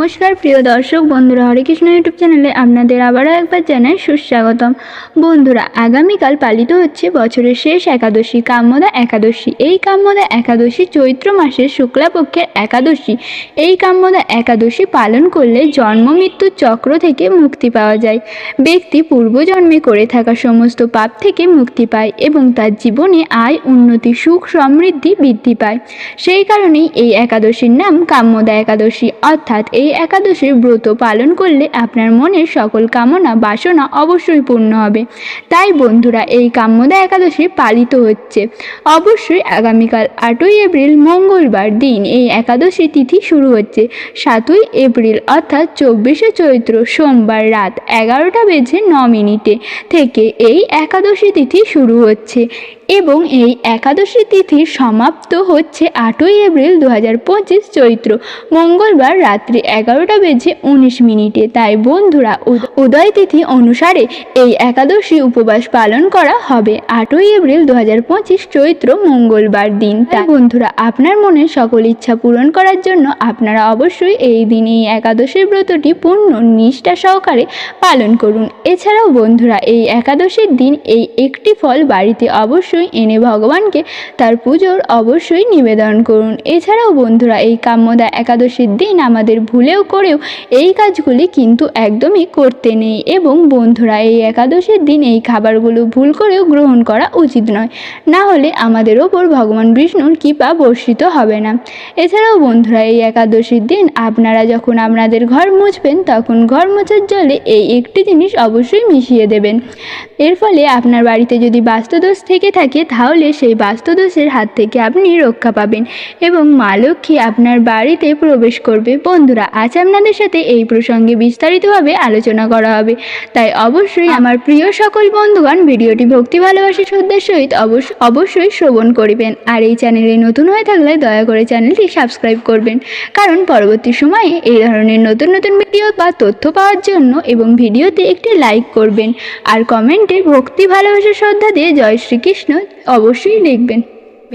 নমস্কার, প্রিয় দর্শক বন্ধুরা হরেকৃষ্ণ ইউটিউব চ্যানেলে আপনাদের আবারও একবার জানাই সুস্বাগতম। বন্ধুরা, আগামীকাল পালিত হচ্ছে বছরের শেষ একাদশী, কাম্যদা একাদশী। এই কাম্যদা একাদশী চৈত্র মাসের শুক্লাপক্ষের একাদশী। এই কাম্যদা একাদশী পালন করলে জন্ম মৃত্যুর চক্র থেকে মুক্তি পাওয়া যায়। ব্যক্তি পূর্বজন্মে করে থাকা সমস্ত পাপ থেকে মুক্তি পায় এবং তার জীবনে আয়, উন্নতি, সুখ, সমৃদ্ধি বৃদ্ধি পায়। সেই কারণেই এই একাদশীর নাম কাম্যদা একাদশী। অর্থাৎ এই একাদশীর ব্রত পালন করলে আপনার মনের সকল কামনা, বাসনা অবশ্যই পূর্ণ হবে। তাই বন্ধুরা, এই কাম্যদা একাদশী পালিত হচ্ছে। অবশ্যই আগামীকাল আটই এপ্রিল, মঙ্গলবার দিন এই একাদশী তিথি শুরু হচ্ছে। সাতই এপ্রিল, অর্থাৎ চব্বিশে চৈত্র সোমবার রাত এগারোটা বেজে ন মিনিটে থেকে এই একাদশী তিথি শুরু হচ্ছে। এবং এই একাদশী তিথির সমাপ্ত হচ্ছে আটই এপ্রিল দু হাজার পঁচিশ চৈত্র। মঙ্গলবার রাত্রি এগারোটা বেজে উনিশ মিনিটে। তাই বন্ধুরা উদয় তিথি অনুসারে এই একাদশী উপবাস পালন করা হবে। আটই এপ্রিল দু হাজার পঁচিশ চৈত্র মঙ্গলবার দিন। তাই বন্ধুরা আপনার মনের সকল ইচ্ছা পূরণ করার জন্য আপনারা অবশ্যই এই দিন এই একাদশীর ব্রতটি পূর্ণ নিষ্ঠা সহকারে পালন করুন। এছাড়াও বন্ধুরা এই একাদশীর দিন এই একটি ফল বাড়িতে অবশ্যই এনে ভগবানকে তার পুজোর অবশ্যই নিবেদন করুন। এছাড়াও বন্ধুরা, এই কাম্যদা একাদশীর দিন আমাদের ভুলেও করেও এই কাজগুলি কিন্তু একদমই করতে নেই এবং বন্ধুরা, এই একাদশীর দিন এই খাবারগুলো ভুল করেও গ্রহণ করা উচিত নয়। না হলে আমাদের ওপর ভগবান বিষ্ণুর কৃপা বর্ষিত হবে না। এছাড়াও বন্ধুরা, এই একাদশীর দিন আপনারা যখন আপনাদের ঘর মুছবেন, তখন ঘর মোছার জলে এই একটি জিনিস অবশ্যই মিশিয়ে দেবেন। এর ফলে আপনার বাড়িতে যদি বাস্তুদোষ থেকে থাকে তাহলে সেই বাস্তুদোষের হাত থেকে আপনি রক্ষা পাবেন এবং মা লক্ষ্মী আপনার বাড়িতে প্রবেশ করবে। বন্ধুরা আজ আপনাদের সাথে এই প্রসঙ্গে বিস্তারিতভাবে আলোচনা করা হবে। তাই অবশ্যই আমার প্রিয় সকল বন্ধুগণ ভিডিওটি ভক্তি ভালোবাসা শ্রদ্ধার সহিত অবশ্য অবশ্যই শ্রবণ করিবেন। আর এই চ্যানেলে নতুন হয়ে থাকলে দয়া করে চ্যানেলটি সাবস্ক্রাইব করবেন। কারণ পরবর্তী সময়ে এই ধরনের নতুন নতুন ভিডিও বা তথ্য পাওয়ার জন্য এবং ভিডিওতে একটি লাইক করবেন। আর কমেন্টে ভক্তি ভালোবাসা শ্রদ্ধা দিয়ে জয় শ্রীকৃষ্ণ অবশ্যই লিখবেন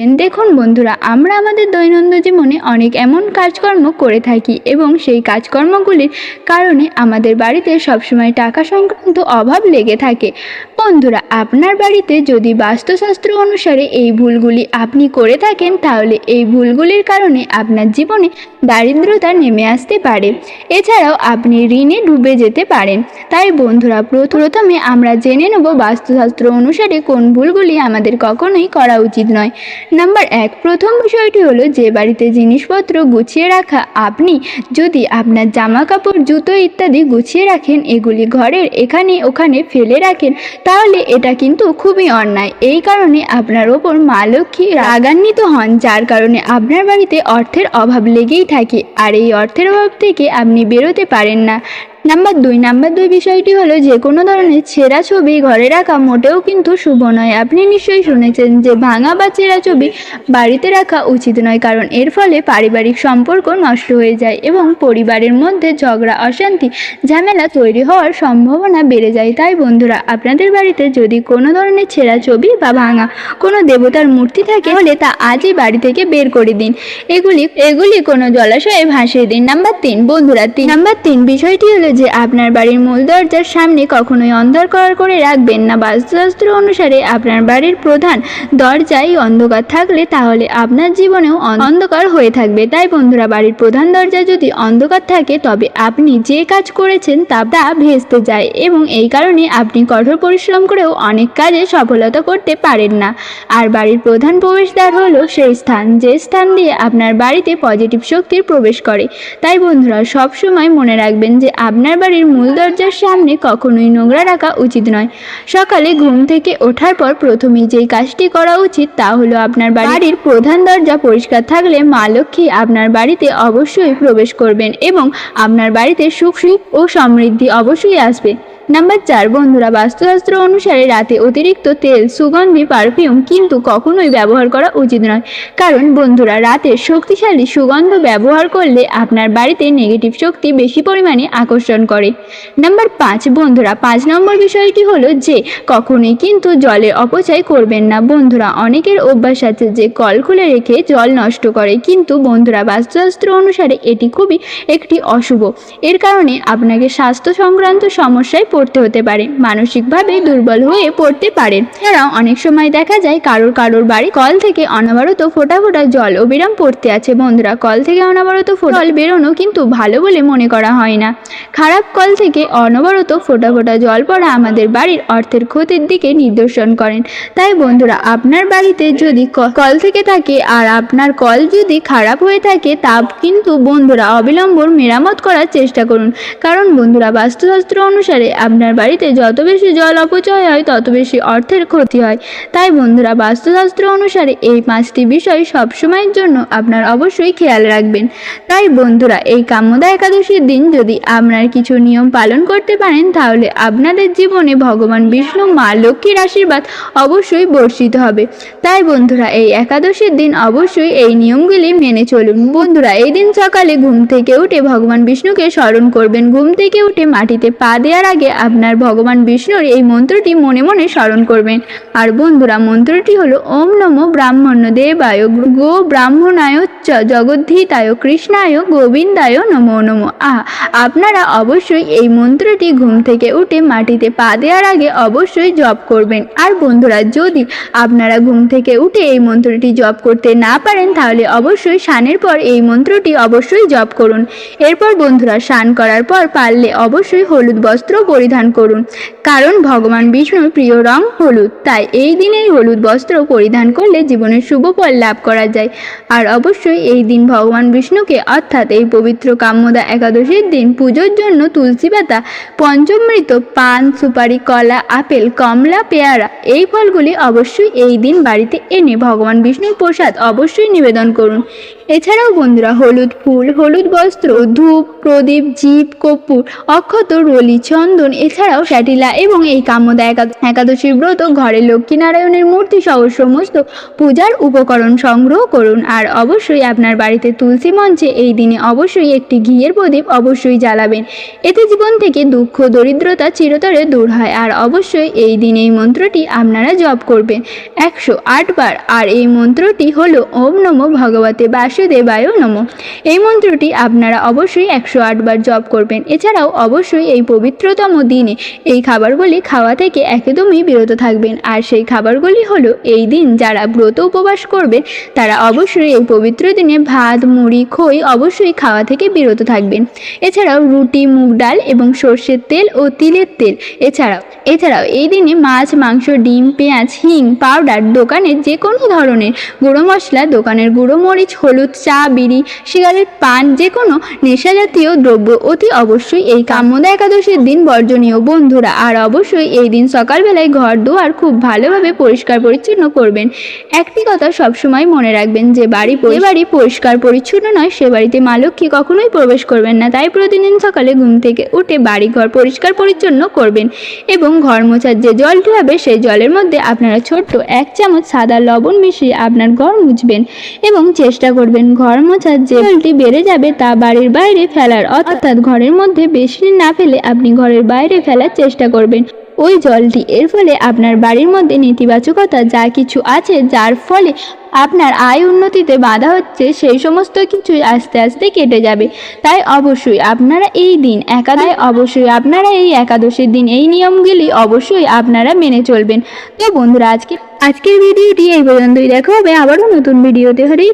দেখুন বন্ধুরা, আমরা আমাদের দৈনন্দিন জীবনে অনেক এমন কাজকর্ম করে থাকি এবং সেই কাজকর্মগুলির কারণে আমাদের বাড়িতে সবসময় টাকা সংক্রান্ত অভাব লেগে থাকে। বন্ধুরা, আপনার বাড়িতে যদি বাস্তুশাস্ত্র অনুসারে এই ভুলগুলি আপনি করে থাকেন, তাহলে এই ভুলগুলির কারণে আপনার জীবনে দারিদ্রতা নেমে আসতে পারে। এছাড়াও আপনি ঋণে ডুবে যেতে পারেন। তাই বন্ধুরা প্রথ- প্রথমে আমরা জেনে নেব বাস্তুশাস্ত্র অনুসারে কোন ভুলগুলি আমাদের কখনোই করা উচিত নয়। নাম্বার এক, প্রথম বিষয়টি হলো যে বাড়িতে জিনিসপত্র গুছিয়ে রাখা। আপনি যদি আপনার জামা কাপড় জুতো ইত্যাদি গুছিয়ে রাখেন, এগুলি ঘরের এখানে ওখানে ফেলে রাখেন, তাহলে এটা কিন্তু খুবই অন্যায়। এই কারণে আপনার ওপর মা লক্ষ্মী রাগান্বিত হন, যার কারণে আপনার বাড়িতে অর্থের অভাব লেগেই থাকে। আর এই অর্থের অভাব থেকে আপনি বেরোতে পারেন না। নাম্বার দুই নাম্বার দুই বিষয়টি হলো যে কোনো ধরনের ছেঁড়া ছবি ঘরে রাখা মোটেও কিন্তু শুভ নয়। আপনি নিশ্চয়ই শুনেছেন যে ভাঙা বা ছেঁড়া ছবি বাড়িতে রাখা উচিত নয় কারণ এর ফলে পারিবারিক সম্পর্ক নষ্ট হয়ে যায় এবং পরিবারের মধ্যে ঝগড়া, অশান্তি, ঝামেলা তৈরি হওয়ার সম্ভাবনা বেড়ে যায়। তাই বন্ধুরা, আপনাদের বাড়িতে যদি কোনো ধরনের ছেঁড়া ছবি বা ভাঙা কোনো দেবতার মূর্তি থাকে হলে তা আজই বাড়ি থেকে বের করে দিন। এগুলি এগুলি কোনো জলাশয়ে ভাসিয়ে দিন। নাম্বার তিন, বন্ধুরা, তিন, নাম্বার তিন বিষয়টি হলো যে আপনার বাড়ির মূল দরজার সামনে কখনোই অন্ধকার করে রাখবেন না। বাস্তুশাস্ত্র অনুসারে আপনার বাড়ির প্রধান দরজায় অন্ধকার থাকলে তাহলে আপনার জীবনেও অন্ধকার হয়ে থাকবে। তাই বন্ধুরা, বাড়ির প্রধান দরজা যদি অন্ধকার থাকে, তবে আপনি যে কাজ করেছেন তা তা ভেস্তে যায় এবং এই কারণে আপনি কঠোর পরিশ্রম করেও অনেক কাজে সফলতা করতে পারেন না। আর বাড়ির প্রধান প্রবেশদ্বার হলো সেই স্থান, যে স্থান দিয়ে আপনার বাড়িতে পজিটিভ শক্তির প্রবেশ করে। তাই বন্ধুরা, সবসময় মনে রাখবেন যে আপনার বাড়ির মূল দরজার সামনে কখনোই নোংরা রাখা উচিত নয়। সকালে ঘুম থেকে ওঠার পর প্রথমেই যেই কাজটি করা উচিত তা হলো আপনার বাড়ির প্রধান দরজা পরিষ্কার থাকলে মা লক্ষ্মী আপনার বাড়িতে অবশ্যই প্রবেশ করবেন এবং আপনার বাড়িতে সুখ সুখ ও সমৃদ্ধি অবশ্যই আসবে। নাম্বার চার, বন্ধুরা, বাস্তুশাস্ত্র অনুসারে রাতে অতিরিক্ত তেল, সুগন্ধি, পারফিউম কিন্তু কখনোই ব্যবহার করা উচিত নয়। কারণ, বন্ধুরা, রাতে শক্তিশালী সুগন্ধ ব্যবহার করলে আপনার বাড়িতে নেগেটিভ শক্তি বেশি পরিমাণে আকর্ষণ আকর্ষণ করে। নাম্বার পাঁচ, বন্ধুরা, পাঁচ নম্বর বিষয়টি হলো যে, কখনোই কিন্তু জলের অপচয় করবেন না। বন্ধুরা, অনেকের অভ্যাস আছে যে, কল খুলে রেখে জল নষ্ট করে। কিন্তু বন্ধুরা, বাস্তুশাস্ত্র অনুসারে এটি খুবই একটি অশুভ। এর কারণে আপনাকে স্বাস্থ্য সংক্রান্ত সমস্যায় পড়তে হতে পারে। মানসিকভাবে দুর্বল হয়ে পড়তে পারেন। এছাড়াও অনেক সময় দেখা যায় কারোর কারোর বাড়ি কল থেকে অনবরত ফোটা ফোটা জল অবিরাম পড়তে আছে। বন্ধুরা, কল থেকে অনবরত ফোটা জল বেরোনো কিন্তু ভালো বলে মনে করা হয় না। খারাপ কল থেকে অনবরত ফোটা ফোটা জল পড়া আমাদের বাড়ির অর্থের ক্ষতির দিকে নির্দেশন করেন। তাই বন্ধুরা, আপনার বাড়িতে যদি কল থেকে থাকে আর আপনার কল যদি খারাপ হয়ে থাকে, তা কিন্তু বন্ধুরা অবিলম্বন মেরামত করার চেষ্টা করুন। কারণ বন্ধুরা, বাস্তুশাস্ত্র অনুসারে আপনার বাড়িতে যত বেশি জল অপচয় হয়, তত বেশি অর্থের ক্ষতি হয়। তাই বন্ধুরা, বাস্তুশাস্ত্র অনুসারে এই পাঁচটি বিষয় সবসময়ের জন্য আপনার অবশ্যই খেয়াল রাখবেন। তাই বন্ধুরা, এই কাম্যদা একাদশীর দিন যদি আপনার কিছু নিয়ম পালন করতে পারেন, তাহলে আপনাদের জীবনে ভগবান বিষ্ণু, মা লক্ষ্মীর আশীর্বাদ অবশ্যই বর্ষিত হবে। তাই বন্ধুরা, এই একাদশীর দিন অবশ্যই এই নিয়মগুলি মেনে চলুন। বন্ধুরা, এই দিন সকালে ঘুম থেকে উঠে ভগবান বিষ্ণুকে স্মরণ করবেন। ঘুম থেকে উঠে মাটিতে পা দেওয়ার আগে আপনার ভগবান বিষ্ণুর এই মন্ত্রটি মনে মনে স্মরণ করবেন। আর বন্ধুরা, মন্ত্রটি হলো ওম নমো ব্রাহ্মণ্য দেবায় গো ব্রাহ্মণায় জগদ্ধিতায় কৃষ্ণায় গোবিন্দায় নমো নমো। আহ, আপনারা অবশ্যই এই মন্ত্রটি ঘুম থেকে উঠে মাটিতে পা দেওয়ার আগে অবশ্যই জপ করবেন। আর বন্ধুরা, যদি আপনারা ঘুম থেকে উঠে এই মন্ত্রটি জপ করতে না পারেন, তাহলে অবশ্যই স্নানের পর এই মন্ত্রটি অবশ্যই জপ করুন। এরপর বন্ধুরা, স্নান করার পর পারলে অবশ্যই হলুদ বস্ত্র পরিধান করুন। কারণ ভগবান বিষ্ণুর প্রিয় রং হলুদ, তাই এই দিনেই হলুদ বস্ত্র পরিধান করলে জীবনের শুভ ফল লাভ করা যায়। আর অবশ্যই এই দিন ভগবান বিষ্ণুকে, অর্থাৎ এই পবিত্র কাম্যদা একাদশীর দিন পুজোর জন্য তুলসী পাতা, পঞ্চমৃত, পান, সুপারি, কলা, আপেল, কমলা, পেয়ারা, এই ফলগুলি অবশ্যই এই দিন বাড়িতে এনে ভগবান বিষ্ণুর প্রসাদ অবশ্যই নিবেদন করুন। এছাড়াও বন্ধুরা, হলুদ ফুল, হলুদ বস্ত্র, ধূপ, প্রদীপ জীব কর্পূর, অক্ষত, রলি, চন্দন, এছাড়াও শ্যাটিলা এবং এই কাম্যদা একা- একাদশীর ব্রত, ঘরে লক্ষ্মীনারায়ণের মূর্তি সহ সমস্ত পূজার উপকরণ সংগ্রহ করুন। আর অবশ্যই আপনার বাড়িতে তুলসী মঞ্চে এই দিনে অবশ্যই একটি ঘিয়ের প্রদীপ অবশ্যই জ্বালাবেন। এতে জীবন থেকে দুঃখ, দরিদ্রতা চিরতরে দূর হয়। আর অবশ্যই এই দিন এই মন্ত্রটি আপনারা জপ করবেন। একশো আট বার আর এই মন্ত্রটি হলো, ওম নমো ভগবতে বাসুদেবায় নমো। এই মন্ত্রটি আপনারা অবশ্যই একশো আটবার জপ করবেন। এছাড়াও অবশ্যই এই পবিত্রতম দিনে এই খাবারগুলি খাওয়া থেকে একদমই বিরত থাকবেন। আর সেই খাবারগুলি হলো এই দিন যারা ব্রত উপবাস করবেন, তারা অবশ্যই এই পবিত্র দিনে ভাত, মুড়ি, খই অবশ্যই খাওয়া থেকে বিরত থাকবেন। এছাড়াও রুটি, মুগ ডাল এবং সর্ষের তেল ও তিলের তেল। এছাড়াও এছাড়াও এই দিনে মাছ, মাংস, ডিম, পেঁয়াজ, হিং, পাউডার দোকানের যে কোনো ধরনের গুঁড়ো মশলা, দোকানের গুঁড়ো মরিচ, হলুদ চা, বিড়ি, সিগারেট, পান যে কোনো নেশা জাতীয় দ্রব্য অতি অবশ্যই এই কাম্যদা একাদশীর দিন বর্জনীয়। বন্ধুরা, আর অবশ্যই এই দিন সকালবেলায় ঘর দুয়ার খুব ভালোভাবে পরিষ্কার পরিচ্ছন্ন করবেন। একটি কথা সবসময় মনে রাখবেন যে, বাড়ি যে বাড়ি পরিষ্কার পরিচ্ছন্ন নয়, সে বাড়িতে মা কখনোই প্রবেশ করবেন না। তাই প্রতিদিন সকালে ঘুম থেকে উঠে বাড়ি ঘর পরিষ্কার পরিচ্ছন্ন করবেন এবং ঘর মোছার যে জলটি হবে, সেই জলের মধ্যে আপনারা ছোট্ট এক চামচ সাদা লবণ মিশিয়ে আপনার ঘর মুছবেন এবং চেষ্টা করবেন ঘর মোছার যে জলটি বেড়ে যাবে তা বাড়ির বাইরে ফেলার অর্থাৎ ঘরের মধ্যে বেশি না ফেলে আপনি ঘরের বাইরে ফেলার চেষ্টা করবেন। ওই জলটি, এর ফলে আপনার বাড়ির মধ্যে নেতিবাচকতা যা কিছু আছে, যার ফলে আপনার আয় উন্নতিতে বাধা হচ্ছে, সেই সমস্ত কিছুই আস্তে আস্তে কেটে যাবে। তাই অবশ্যই আপনারা এই দিন একাদায় অবশ্যই আপনারা এই একাদশীর দিন এই নিয়মগুলি অবশ্যই আপনারা মেনে চলবেন। তো বন্ধুরা, আজকে আজকের ভিডিওটি এই পর্যন্তই। দেখা হবে আবারও নতুন ভিডিওতে। হরেই।